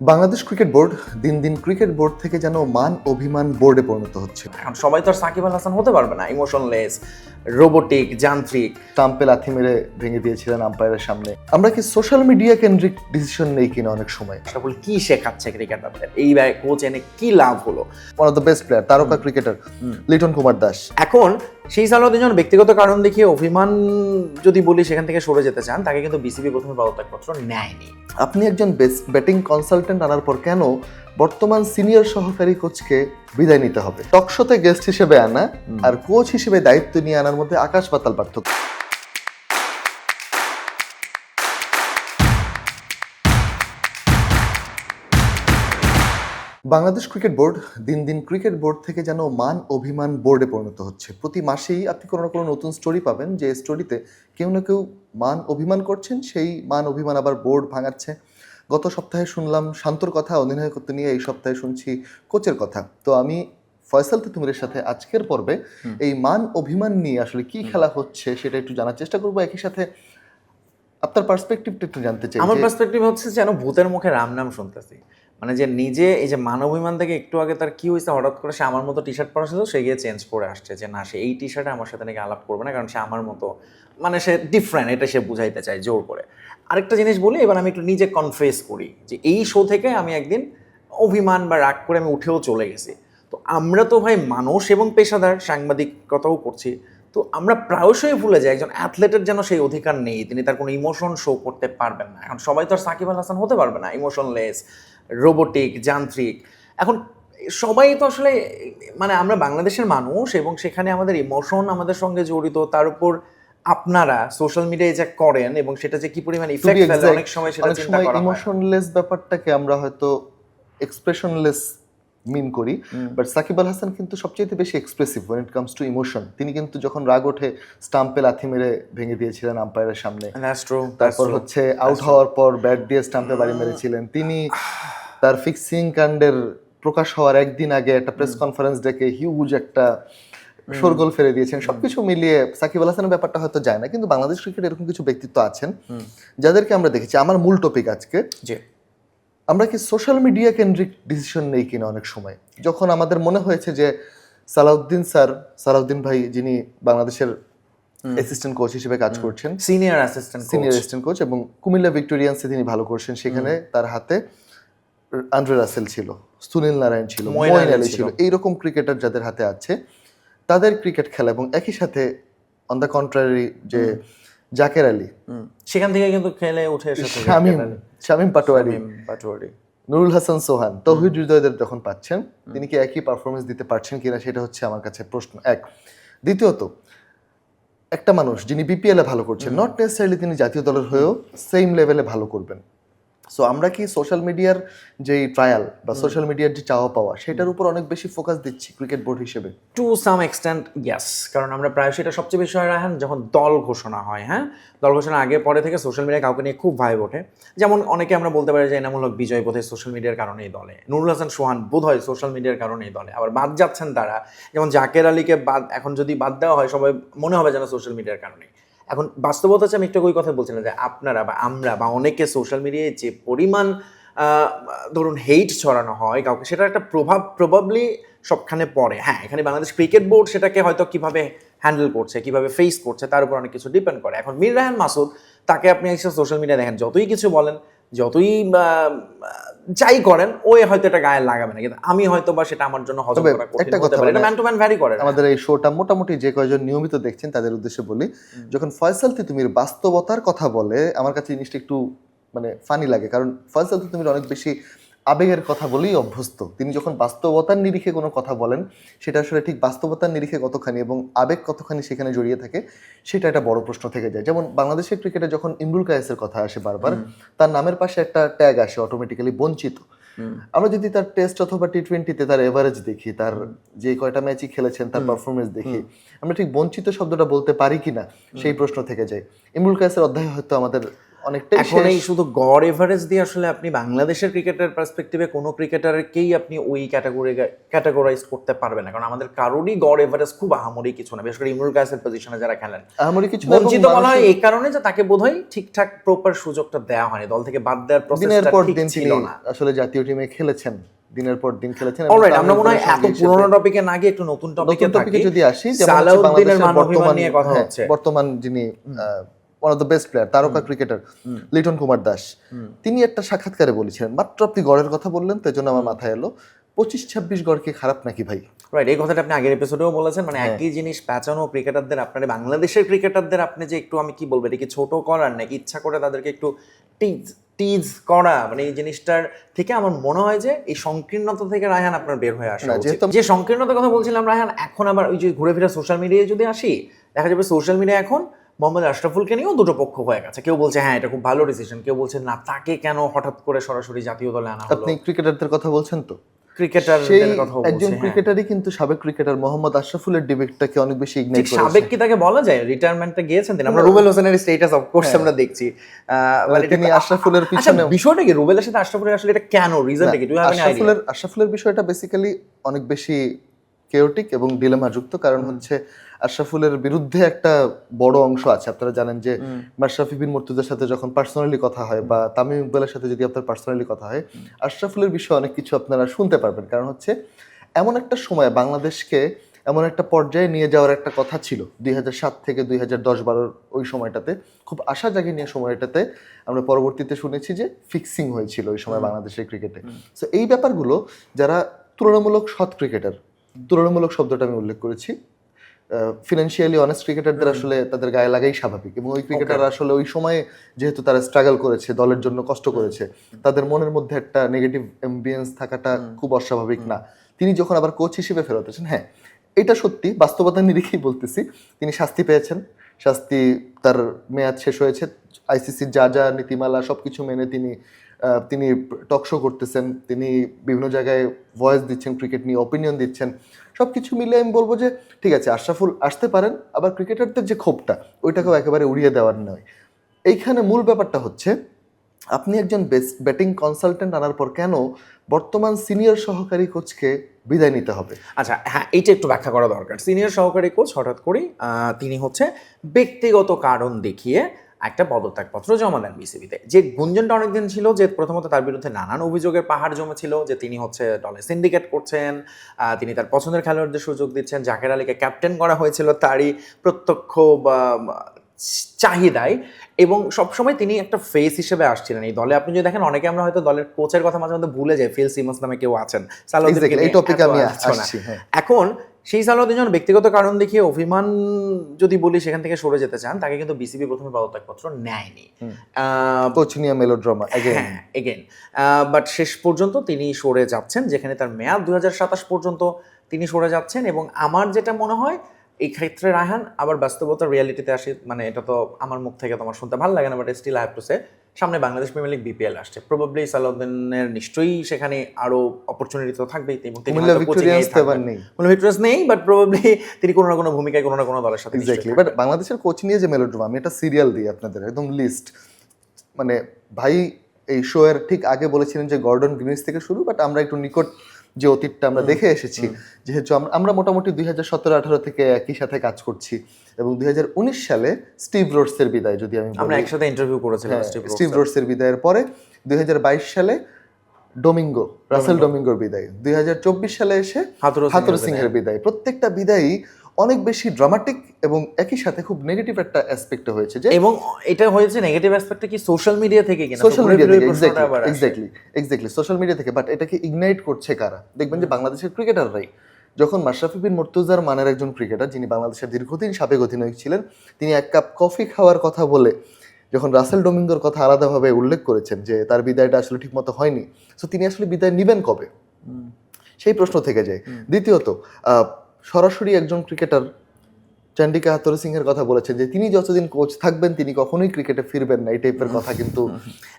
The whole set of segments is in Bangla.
বাংলাদেশ ক্রিকেট বোর্ড দিন দিন ক্রিকেট বোর্ড থেকে যেন মান অভিমান বোর্ডে পরিণত হচ্ছে। এখন সবাই তো আর সাকিব আল হাসান হতে পারবে না ইমোশনলেস রোবোটিক যান্ত্রিক। স্টাম্পে লাথি মেরে ভেঙে দিয়েছিলেন আম্পায়ারের সামনে। আমরা কি সোশ্যাল মিডিয়া কেন্দ্রিক ডিসিশন নেই কিনা অনেক সময়? সকল কি শেখাচ্ছে ক্রিকেটারদের এই কোচ এনে কি লাভ হলো? One of the best player তারকা ক্রিকেটার লিটন কুমার দাস। এখন সেই সালাউদ্দিন যখন ব্যক্তিগত কারণ দেখিয়ে অভিমান যদি বলি সেখান থেকে সরে যেতে চান তাকে কিন্তু বিসিবি প্রথমে পদত্যাগপত্র নেয়নি। আপনি একজন বেস্ট ব্যাটিং কনসালটেন্ট আনার পর কেন বর্তমান সিনিয়র সহকারী কোচকে বিদায় নিতে হবে। টকশোতে গেস্ট হিসেবে আনা আর কোচ হিসেবে দায়িত্ব নিয়ে আনার মধ্যে আকাশ পাতাল পার্থক্য। বাংলাদেশ ক্রিকেট বোর্ড দিন দিন ক্রিকেট বোর্ড থেকে যেন মান অভিমান বোর্ডে পরিণত হচ্ছে। প্রতি মাসেই আপনি কোনো না কোনো নতুন স্টোরি পাবেন। যে স্টোরিতে কেউ না কেউ মান অভিমান করছেন সেই মান অভিমান আবার বোর্ড ভাঙাচ্ছে। গত সপ্তাহে শুনলাম শান্তর কথা অধিনায়কত্ব নিয়ে এই সপ্তাহে শুনছি কোচের কথা। তো আমি ফয়সাল তিতুমিরের সাথে আজকের পর্বে এই মান অভিমান নিয়ে আসলে কি খেলা হচ্ছে সেটা একটু জানার চেষ্টা করব। একই সাথে আপনার পার্সপেক্টিভটা একটু জানতে চাই আমার পার্সপেক্টিভ হচ্ছে যেন ভূতের মুখে রাম নাম শুনতেছি। মানে যে নিজে, এই যে মানবিমান থেকে একটু আগে তার কি হয়েছে, হঠাৎ করে সে আমার মতো টি শার্ট পরা ছিল, সে গিয়ে চেঞ্জ করে আসছে যে না, সে এই টি শার্টে আমার সাথে নাকি আলাপ করবে না, কারণ সে আমার মতো মানে সে ডিফারেন্ট এটা সে বুঝাইতে চায় জোর করে। আরেকটা জিনিস বলি, এবার আমি একটু নিজে কনফেস করি যে এই শো থেকে আমি একদিন অভিমান বা রাগ করে আমি উঠেও চলে গেছি। তো আমরা তো ভাই মানুষ এবং পেশাদার সাংবাদিকতাও করছি, তো আমরা প্রায়শই ভুলে যাই, একজন অ্যাথলেটের যেন সেই অধিকার নেই, তিনি তার কোনো ইমোশন শো করতে পারবেন না। এখন সবাই তো আর সাকিব আল হাসান হতে পারবে না ইমোশনলেস রোবোটিক যান্ত্রিক। এখন সবাই তো আসলে মানে আমরা বাংলাদেশের মানুষ এবং সেখানে আমাদের ইমোশন আমাদের সঙ্গে জড়িত তার উপর আপনারা সোশ্যাল মিডিয়ায় যা করেন এবং সেটা যে কি পরিমাণ ইফেক্ট ফেলে অনেক সময় সেটা চিন্তা করা হয়। ইমোশনলেস ব্যাপারটাকে আমরা হয়তো এক্সপ্রেশনলেস মিন করি বাট সাকিব আল হাসান কিন্তু সবচেয়ে বেশি expressive when it comes to emotion তিনি কিন্তু যখন রাগ ওঠে স্টাম্পে লাথি মেরে ভেঙে দিয়েছিলেন আম্পায়ারের সামনে। তারপর হচ্ছে আউট হওয়ার পর ব্যাট দিয়ে স্টাম্পে বাড়ি মেরেছিলেন। তিনি তার ফিক্সিং কাণ্ডের প্রকাশ হওয়ার একদিন আগে একটা প্রেস কনফারেন্স ডেকে হিউজ একটা শোরগোল ফেলে দিয়েছেন। সবকিছু মিলিয়ে সাকিব আল হাসানের ব্যাপারটা হয়তো যায় না কিন্তু বাংলাদেশ ক্রিকেট এরকম কিছু ব্যক্তিত্ব আছেন যাদেরকে আমরা দেখেছি। আমার মূল টপিক আজকে জি। আমরা কি সোশ্যাল মিডিয়া কেন্দ্রিক ডিসিশন নেই কিনা অনেক সময়? যখন আমাদের মনে হয়েছে যে সালাউদ্দিন স্যার সালাউদ্দিন ভাই যিনি বাংলাদেশের অ্যাসিস্ট্যান্ট কোচ হিসেবে কাজ করছেন senior assistant senior assistant coach এবং কুমিল্লা ভিক্টোরিয়ান্সে তিনি ভালো করছেন সেখানে তার হাতে আন্দ্রে রাসেল ছিল সুনীল নারায়ণ ছিল মঈন আলী। ছিল। এইরকম ক্রিকেটার যাদের হাতে আছে তাদের ক্রিকেট খেলা এবং একই সাথে অন দ্য কন্ট্রারি যে জাকের আলী। সেখান থেকে কিন্তু খেলে উঠে এসেছে শামীম শামিম পাটোয়ারি। পাটোয়ারি। নুরুল হাসান সোহান তৌহিদ হৃদয়দের যখন পাচ্ছেন তিনি কি একই পারফরমেন্স দিতে পারছেন কিনা সেটা হচ্ছে আমার কাছে প্রশ্ন এক। দ্বিতীয়ত একটা মানুষ যিনি বিপিএলে ভালো করছেন নট নেসেসারিলি তিনি জাতীয় দলের হয়েও সেম লেভেলে ভালো করবেন। সো আমরা কি সোশ্যাল মিডিয়ার যে ট্রায়াল বা সোশ্যাল মিডিয়ার যে চাওয়া পাওয়া সেটার উপর অনেক বেশি ফোকাস দিচ্ছি ক্রিকেট বোর্ড হিসেবে। টু সাম এক্সটেন্ট ইয়াস কারণ আমরা প্রায় সেটা সবচেয়ে বেশি হয় রাখেন যখন দল ঘোষণা হয় হ্যাঁ? দল ঘোষণা আগে পরে থেকে সোশ্যাল মিডিয়ায় কাউকে নিয়ে খুব ভাই ওঠে। যেমন অনেকে আমরা বলতে পারি যে এনামূলক বিজয় বোধহয় সোশ্যাল মিডিয়ার কারণেই দলে। নুরুল হাসান সোহান বোধ হয় সোশ্যাল মিডিয়ার কারণেই দলে। আবার বাদ যাচ্ছেন তারা। যেমন জাকের আলীকে বাদ এখন যদি বাদ দেওয়া হয় সবাই মনে হবে যেন সোশ্যাল মিডিয়ার কারণেই। এখন বাস্তবতা হচ্ছে আমি একটা ওই কথা বলছিলাম যে আপনারা বা আমরা বা অনেকে সোশ্যাল মিডিয়ায় যে পরিমাণ ধরুন হেইট ছড়ানো হয় কাউকে সেটা একটা প্রভাব প্রবাবলি সবখানে পড়ে। হ্যাঁ এখানে বাংলাদেশ ক্রিকেট বোর্ড সেটাকে হয়তো কীভাবে হ্যান্ডেল করছে, কীভাবে ফেস করছে, তার উপর অনেক কিছু ডিপেন্ড করে। এখন মির রাহান মাসুদ, তাকে আপনি সোশ্যাল মিডিয়ায় দেখেন, যতই কিছু বলেন যতই যাই করেন ওই হয়তো এটা গায়ে লাগাবে না কিন্তু আমি হয়তো বা সেটা আমার জন্য হজম করা কঠিন একটা হতে কথা পারে। এটা ম্যান টু ম্যান ভ্যারি করে আমাদের এই শোটা মোটামুটি যে কয়জন নিয়মিত দেখছেন তাদের উদ্দেশ্যে বলি যখন ফয়সাল তিতুমির বাস্তবতার কথা বলে আমার কাছে জিনিসটা একটু মানে ফানি লাগে কারণ ফয়সাল তিতুমির অনেক বেশি আবেগের কথা বলেই অভ্যস্ত। তিনি যখন বাস্তবতার নিরিখে কোনো কথা বলেন সেটা আসলে ঠিক বাস্তবতার নিরিখে কতখানি এবং আবেগ কতখানি সেখানে জড়িয়ে থাকে সেটা একটা বড় প্রশ্ন থেকে যায়। যেমন বাংলাদেশের ক্রিকেটে যখন ইমরুল কায়েসের কথা আসে বারবার তার নামের পাশে একটা ট্যাগ আসে অটোমেটিক্যালি বঞ্চিত। আমরা যদি তার টেস্ট অথবা টি টোয়েন্টিতে তার এভারেজ দেখি তার যে কয়টা ম্যাচই খেলেছেন তার পারফরমেন্স দেখি আমরা ঠিক বঞ্চিত শব্দটা বলতে পারি কিনা সেই প্রশ্ন থেকে যায়। ইমরুল কায়েসের অধ্যায় হয়তো আমাদের অনেকটাই এখন এই শুধু গড় এভারেজ দিয়ে আসলে আপনি বাংলাদেশের ক্রিকেটের পার্সপেক্টিভে কোনো ক্রিকেটারকেই আপনি ওই ক্যাটাগরি ক্যাটাগরাইজ করতে পারবেন না। কারণ আমাদের কারোরই গড় এভারেজ খুব আহামরি কিছু না। বিশেষ করে ইমরুল কায়েসের পজিশনে যারা খেলেন। আমারই কিছু বঞ্চিত বলা হয় এই কারণে যে তাকে বোধহয় ঠিকঠাক প্রপার সুযোগটা দেওয়া হয়নি। দল থেকে বাদ দেওয়ার প্রসেসটা পর ঠিক দিন ছিল না। আসলে জাতীয় টিমে খেলেছেন। দিনের পর দিন খেলেছেন অলরাইট আমরা মনে হয় এত পুরোনো টপিকে না গিয়ে একটু নতুন টপিকে যদি আসি যেমন মান বর্তমান নিয়ে কথা হ্যাঁ, হচ্ছে। বর্তমান যিনি one of the best player তারকা ক্রিকেটার লিটন কুমার দাস। তিনি একটা সাক্ষাৎকারে বলেছিলেন মাত্র আপনি গড়ের কথা বললেন তো এই জন্য আমার মাথায় এলো পঁচিশ ছাব্বিশ গড় কি খারাপ নাকি ভাই? রাইট এই কথাটা আপনি আগের এপিসোডেও বলেছেন মানে হ্যাঁ। একই জিনিস প্যাচানো ক্রিকেটারদের আপনার বাংলাদেশের ক্রিকেটারদের আপনি যে একটু আমি কি বলব এটা কি ছোট করার নাকি ইচ্ছা করে তাদেরকে একটু টিজ টিজ করা? মানে এই জিনিসটার থেকে আমার মনে হয় যে এই সংকীর্ণতা থেকে রায়হান আপনার বের হয়ে আসা যে সংকীর্ণতার কথা বলছিলাম রায়হান এখন আবার ওই যে ঘুরে ফিরে সোশ্যাল মিডিয়ায় যদি আসি দেখা যাবে সোশ্যাল মিডিয়া এখন মোহাম্মদ আশরাফুলকে নিয়েও দুটো পক্ষ হয়ে গেছে। কেউ বলছে হ্যাঁ এটা খুব ভালো ডিসিশন কেউ বলছে না তাকে কেন হঠাৎ করে সরাসরি জাতীয় দলে আনা আপনি ক্রিকেটারদের কথা বলছেন তো? কথা একজন ক্রিকেটারই কিন্তু সাবেক ক্রিকেটার মোহাম্মদ আশরাফুলের ডিবেটটাকে অনেক বেশি ইগনাইট ঠিক সাবেক কি তাকে বলা যায়? রিটায়ারমেন্টে গিয়েছেন তিনি। আমরা রুবেল হোসেনের স্ট্যাটাস অফ কোর্স আমরা দেখছি। মানে তিনি আশরাফুলের আচ্ছা পিছনে বিষয়টা কি? রুবেলের সাথে আশরাফুলের আসলে এটা কেন? রিজনটা কি? আইডিয়া আশরাফুলের আশরাফুলের বিষয়টা বেসিক্যালি অনেক বেশি কেওটিক এবং ডিলেমা যুক্ত কারণ হচ্ছে আশরাফুলের বিরুদ্ধে একটা বড় অংশ আছে। আপনারা জানেন যে মাশরাফি বিন মুর্তুজার সাথে যখন পার্সোনালি কথা হয় বা তামিম ইকবালের সাথে যদি আপনার পার্সোনালি কথা হয় আশরাফুলের বিষয়ে অনেক কিছু আপনারা শুনতে পারবেন। কারণ হচ্ছে এমন একটা সময় বাংলাদেশকে এমন একটা পর্যায়ে নিয়ে যাওয়ার একটা কথা ছিল। দুই সাত থেকে দুই হাজার দশ বারোর ওই সময়টাতে খুব আশা জাগিয়ে নিয়ে সময়টাতে আমরা পরবর্তীতে শুনেছি যে ফিক্সিং হয়েছিল ওই সময় বাংলাদেশের ক্রিকেটে সো এই ব্যাপারগুলো যারা তুলনামূলক সৎ ক্রিকেটার তুলনামূলক শব্দটা আমি উল্লেখ করেছি। ফিনান্সিয়ালি অনেস্ট ক্রিকেটারদের আসলে তাদের গায়ে লাগাই স্বাভাবিক এবং ওই ক্রিকেটার আসলে ওই সময়ে যেহেতু তারা স্ট্রাগল করেছে দলের জন্য কষ্ট করেছে তাদের মনের মধ্যে একটা নেগেটিভ এম্বিয়েন্স থাকাটা খুব অস্বাভাবিক না। তিনি যখন আবার কোচ হিসেবে ফেরত এসেছেন হ্যাঁ এটা সত্যি বাস্তবতা নিরিখেই বলতেছি তিনি শাস্তি পেয়েছেন শাস্তি তার মেয়াদ শেষ হয়েছে আইসিসির যা যা নীতিমালা সব কিছু মেনে তিনি তিনি টক শো করতেছেন, তিনি বিভিন্ন জায়গায় ভয়েস দিচ্ছেন ক্রিকেট নিয়ে অপিনিয়ন দিচ্ছেন সব কিছু মিলে আমি বলব যে, ঠিক আছে, আশরাফুল আসতে পারেন, আবার ক্রিকেটারদের যে ক্ষোভটা, ওইটাকেও একেবারে উড়িয়ে দেওয়ার নয়। এইখানে মূল ব্যাপারটা হচ্ছে, আপনি একজন বেস্ট ব্যাটিং কনসালটেন্ট আনার পর কেন বর্তমান সিনিয়র সহকারী কোচকে বিদায় নিতে হবে? আচ্ছা হ্যাঁ এইটা একটু ব্যাখ্যা করা দরকার। সিনিয়র সহকারী কোচ হঠাৎ করেই তিনি হচ্ছে ব্যক্তিগত কারণ দেখিয়ে একটা পদত্যাগপত্র জমা দেন বিসিবিতে যে গুঞ্জনটা অনেকদিন ছিল যে প্রথমত তার বিরুদ্ধে নানান অভিযোগের পাহাড় জমেছিল যে তিনি হচ্ছে দলে সিন্ডিকেট করছেন তিনি তার পছন্দের খেলোয়াড়দের সুযোগ দিচ্ছেন জাকের আলীকে ক্যাপ্টেন করা হয়েছিল তারই প্রত্যক্ষ বা চাহিদায় এবং সবসময় তিনি একটা ফেস হিসেবে আসছিলেন এই দলে। আপনি যদি দেখেন অনেকে আমরা হয়তো দলের কোচের কথা মাঝে মধ্যে ভুলে যাই ফিল সিমন্স নামে কেউ আছেন। হ্যাঁ। এখন সেই সালাউদ্দিন ব্যক্তিগত কারণ দেখিয়ে অভিমান যদি বলি সেখান থেকে সরে যেতে চান তাকে কিন্তু বিসিবি প্রথমে পদত্যাগপত্র নেয়নি। কোচনিয়া কোচ নিয়ে মেলোড্রামা হ্যাঁ এগেন বাট শেষ পর্যন্ত তিনি সরে যাচ্ছেন যেখানে তার মেয়াদ দুই হাজার সাতাশ পর্যন্ত তিনি সরে যাচ্ছেন এবং আমার যেটা মনে হয় এই ক্ষেত্রে রায়হান আবার বাস্তবতা রিয়ালিটিতে আসি মানে এটা তো আমার মুখ থেকে তোমার শুনতে ভালো লাগে না but still I have to say সামনে বাংলাদেশ প্রিমিয়ার লিগ বিপিএল আসছে। প্রবাবলি সালাউদ্দিনের নিশ্চয়ই সেখানে আরও অপরচুনিটি তো থাকবেই তিনি কোনো ভিক্টোরিয়াস নেই। বাট প্রবাবলি তিনি কোনো না কোনো ভূমিকায় কোনো না কোনো দলের সাথে এক্স্যাক্টলি বাট বাংলাদেশের কোচ নিয়ে যে মেলোড্রামা আমি একটা সিরিয়াল দিই আপনাদের একদম লিস্ট মানে ভাই এই শো এর ঠিক আগে বলেছিলেন যে গর্ডন গ্রিনিস থেকে শুরু বাট আমরা একটু নিকট যে অতীতটা আমরা দেখে এসেছি যেহেতু আমরা মোটামুটি দুই হাজার সতেরো আঠারো থেকে একই সাথে কাজ করছি এবং দুই হাজার উনিশ সালে স্টিভ রোডসের বিদায় যদি আমি আমরা একসাথে ইন্টারভিউ করেছিলাম হ্যাঁ, স্টিভ রোডস রোডসের। বিদায়ের পরে দুই হাজার বাইশ সালে ডোমিঙ্গো রাসেল ডোমিঙ্গোর বিদায় দুই হাজার চব্বিশ সালে এসে হাতুর সিংহের হাতুর সিং এর বিদায়। প্রত্যেকটা বিদায়ই অনেক বেশি ড্রামাটিক এবং একই সাথে খুব নেগেটিভ একটা অ্যাসপেক্ট হয়েছে যে এবং এটা হয়েছে নেগেটিভ অ্যাসপেক্টটা কি সোশ্যাল মিডিয়া থেকে কিনা? সোশ্যাল মিডিয়া থেকে। এক্স্যাক্টলি এক্স্যাক্টলি সোশ্যাল মিডিয়া থেকে বাট এটাকে ইগনাইট করছে কারা? দেখবেন যে বাংলাদেশের ক্রিকেটাররাই যখন মাশরাফি বিন মুর্তুজার মানের একজন ক্রিকেটার যিনি বাংলাদেশের দীর্ঘদিন সাবেক অধিনায়ক ছিলেন তিনি এক কাপ কফি খাওয়ার কথা বলে যখন রাসেল ডোমিঙ্গোর কথা আলাদাভাবে উল্লেখ করেছেন যে তার বিদায়টা আসলে ঠিকমতো হয়নি সো তিনি আসলে বিদায় নেবেন কবে? সেই প্রশ্ন থেকে যায়। দ্বিতীয়ত আহ, সরাসরি একজন ক্রিকেটার চান্ডিকা হাতর সিং এর কথা বলেছেন যে তিনি যতদিন কোচ থাকবেন তিনি কখনোই ক্রিকেটে ফিরবেন না এই টাইপের কথা কিন্তু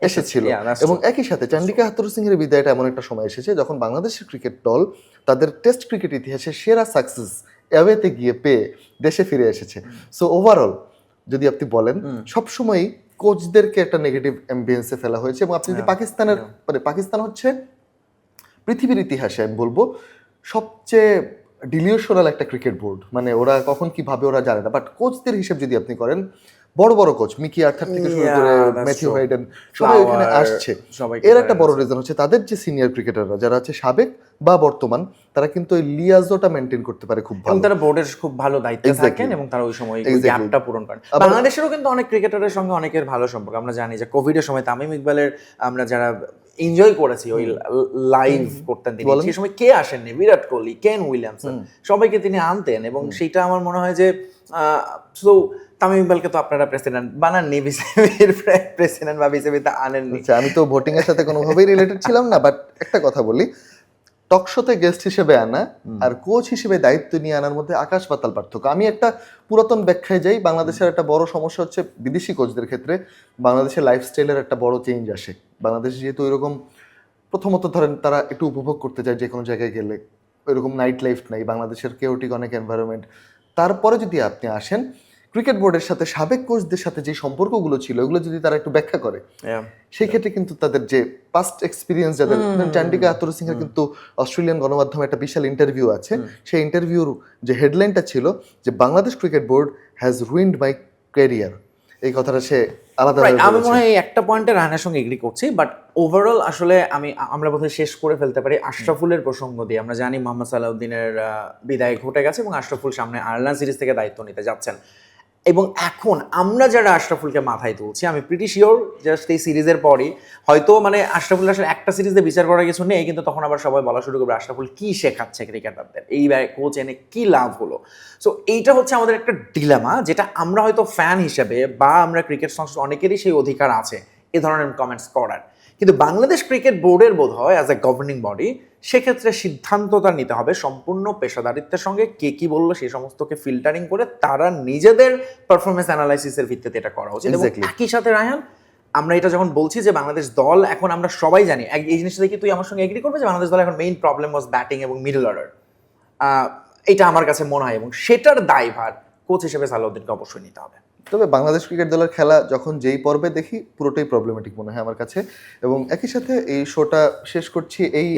এসেছিল। এবং একই সাথে চান্ডিকা হাতর সিংহের বিদায়টা এমন একটা সময় এসেছে যখন বাংলাদেশের ক্রিকেট দল তাদের টেস্ট ক্রিকেট ইতিহাসে সেরা সাকসেস অ্যাওয়েতে গিয়ে পেয়ে দেশে ফিরে এসেছে। সো ওভারঅল যদি আপনি বলেন সবসময়ই কোচদেরকে একটা নেগেটিভ অ্যাম্বিয়েন্সে ফেলা হয়েছে এবং আপনি যদি পাকিস্তানের মানে পাকিস্তান হচ্ছে পৃথিবীর ইতিহাসে আমি বলব সবচেয়ে ডিলিওসোরাল একটা ক্রিকেট বোর্ড। মানে ওরা কখন কি ভাবে ওরা জানে না। বাট কোচদের হিসেব যদি আপনি করেন বড় বড় কোচ মিকি আর্থার থেকে শুরু করে ম্যাথিউ হাইডেন সবাই ওখানে আসছে। এর একটা বড় রিজন হচ্ছে তাদের যে সিনিয়র ক্রিকেটাররা যারা আছে সাবেক বা বর্তমান তারা কিন্তু ওই লিয়াজোটা মেনটেন করতে পারে খুব ভালো। তারা বোর্ডের খুব ভালো দায়িত্বে. থাকেন এবং তারা ওই সময়. গ্যাপটা পূরণ করেন। বাংলাদেশেরও কিন্তু অনেক ক্রিকেটারের সঙ্গে অনেকের ভালো সম্পর্ক। আমরা জানি যে কোভিডের সময় তামিম ইকবালের আমরা যারা এনজয় করেছি ওই লাইভ করতেন তিনি। সেই সময় কে আসেননি? Virat Kohli Kane Williamson? সবাইকে তিনি আনতেন এবং সেটা আমার মনে হয় যে সো তামিম ইকবালকে তো আপনারা প্রেসিডেন্ট বানাননি বিসিবির প্রেসিডেন্ট বা বিসিবিতে আনেননি। আচ্ছা আমি তো ভোটিং এর সাথে কোনোভাবেই রিলেটেড ছিলাম না বাট একটা কথা বলি। টকশোতে গেস্ট হিসেবে আনা আর কোচ হিসেবে দায়িত্ব নিয়ে আনার মধ্যে আকাশ পাতাল পার্থক্য। আমি একটা পুরাতন ব্যাখ্যায় যাই বাংলাদেশের একটা বড় সমস্যা হচ্ছে বিদেশি কোচদের ক্ষেত্রে বাংলাদেশের লাইফস্টাইলের একটা বড় চেঞ্জ আসে। বাংলাদেশ যেহেতু এরকম প্রথমত ধরেন তারা একটু উপভোগ করতে চায় যে কোনো জায়গায় গেলে। ওইরকম নাইট লাইফ নাই বাংলাদেশের কেওটিক অনেক এনভায়রনমেন্ট তারপরে যদি আপনি আসেন ক্রিকেট বোর্ডের সাথে সাবেক কোচদের সাথে যে সম্পর্কগুলো ছিল ওগুলো যদি তারা একটু ব্যাখ্যা করে সেই ক্ষেত্রে কিন্তু তাদের যে পাস্ট এক্সপিরিয়েন্স যাদের চান্ডিকা আতর সিংহের কিন্তু অস্ট্রেলিয়ান গণমাধ্যমে একটা বিশাল ইন্টারভিউ আছে সেই ইন্টারভিউর যে হেডলাইনটা ছিল যে Bangladesh cricket board has ruined my career এই কথাটা সে আলাদা আমি মনে হয় একটা পয়েন্টে রায়নার সঙ্গে এগ্রি করছি বাট ওভারঅল আসলে আমি আমরা বোধহয় শেষ করে ফেলতে পারি আশরাফুলের প্রসঙ্গ দিয়ে। আমরা জানি মোহাম্মদ সালাউদ্দিনের আহ, বিদায় ঘটে গেছে এবং আশরাফুল সামনে আয়ারল্যান্ড সিরিজ থেকে দায়িত্ব নিতে যাচ্ছেন। এবং এখন আমরা যারা আশরাফুলকে মাথায় তুলছি, আমি প্রিটি শিওর জাস্ট এই সিরিজের পরই, হয়তো মানে আশরাফুল আসলে একটা সিরিজে বিচার করার কিছু নেই, কিন্তু তখন আবার সবাই বলা শুরু করবে আশরাফুল কী শেখাচ্ছে ক্রিকেটারদের, এই কোচ এনে কী লাভ হলো সো এইটা হচ্ছে আমাদের একটা ডিলামা যেটা আমরা হয়তো ফ্যান হিসেবে বা আমরা ক্রিকেট সংস্থা অনেকেরই সেই অধিকার আছে, এ ধরনের কমেন্টস করার। কিন্তু বাংলাদেশ ক্রিকেট বোর্ডের বোধ হয় অ্যাজ এ গভর্নিং বডি সেক্ষেত্রে সিদ্ধান্তটা নিতে হবে সম্পূর্ণ পেশাদারিত্বের সঙ্গে কে কি বলল সেই সমস্তকে ফিল্টারিং করে তারা নিজেদের পারফরমেন্স অ্যানালাইসিসের ভিত্তিতে এটা করা উচিত। একই সাথে রায়হান আমরা এটা যখন বলছি যে বাংলাদেশ দল এখন আমরা সবাই জানি এই জিনিসটা দেখি তুই আমার সঙ্গে এগ্রি করবে যে বাংলাদেশ দল এখন মেইন প্রবলেম ওয়াজ ব্যাটিং এবং মিডল অর্ডার এটা আমার কাছে মনে হয় এবং সেটার দায়ভার কোচ হিসেবে সালাউদ্দিনকে অবশ্যই নিতে হবে। তবে বাংলাদেশ ক্রিকেট দলের খেলা যখন যেই পর্বে দেখি পুরোটাই প্রবলেমেটিক মনে হয় আমার কাছে। এবং একই সাথে এই শোটা শেষ করছি এই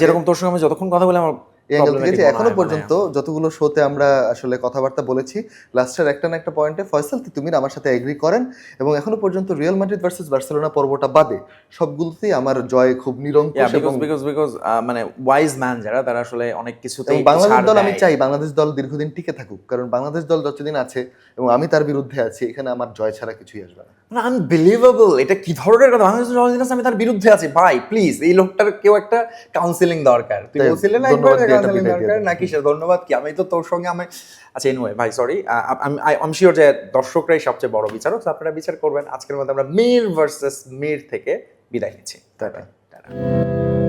যেরকম তোর সঙ্গে আমি যতক্ষণ কথা বলে আমার এই অ্যাঙ্গেল থেকে যে এখনও পর্যন্ত যতগুলো শোতে আমরা আসলে কথাবার্তা বলেছি লাস্টের একটা না একটা পয়েন্টে ফয়সাল তিতুমির আমার সাথে এগ্রি করেন এবং এখনও পর্যন্ত রিয়াল মাদ্রিদ ভার্সেস বার্সেলোনা পর্বটা বাদে সবগুলোতেই আমার জয় খুব নিরঙ্কুশ এবং বিকজ মানে ওয়াইজ ম্যান যারা তারা আসলে অনেক এবং বাংলাদেশ দল আমি চাই বাংলাদেশ দল দীর্ঘদিন টিকে থাকুক কারণ বাংলাদেশ দল যতদিন আছে এবং আমি তার বিরুদ্ধে আছি এখানে আমার জয় ছাড়া কিছুই আসবে না। আনবিলিভেবল এটা কি ধরনের কথা? বাংলাদেশ জলদিন আমি তার বিরুদ্ধে আছি। ভাই প্লিজ এই লোকটার কেউ একটা কাউন্সিলিং দরকার। তুই তাই, বলছিলে না কাউন্সিলিং দরকার? না নাকি সে ধন্যবাদ কি? আমি তো তোর সঙ্গে আমি আচ্ছা এনিওয়ে ভাই সরি আমি আই এম শিওর যে দর্শকরাই সবচেয়ে বড় বিচারক তো আপনারা বিচার করবেন। আজকের মধ্যে আমরা মির ভার্সেস মির থেকে বিদায় নিচ্ছি। তাই। টাটা।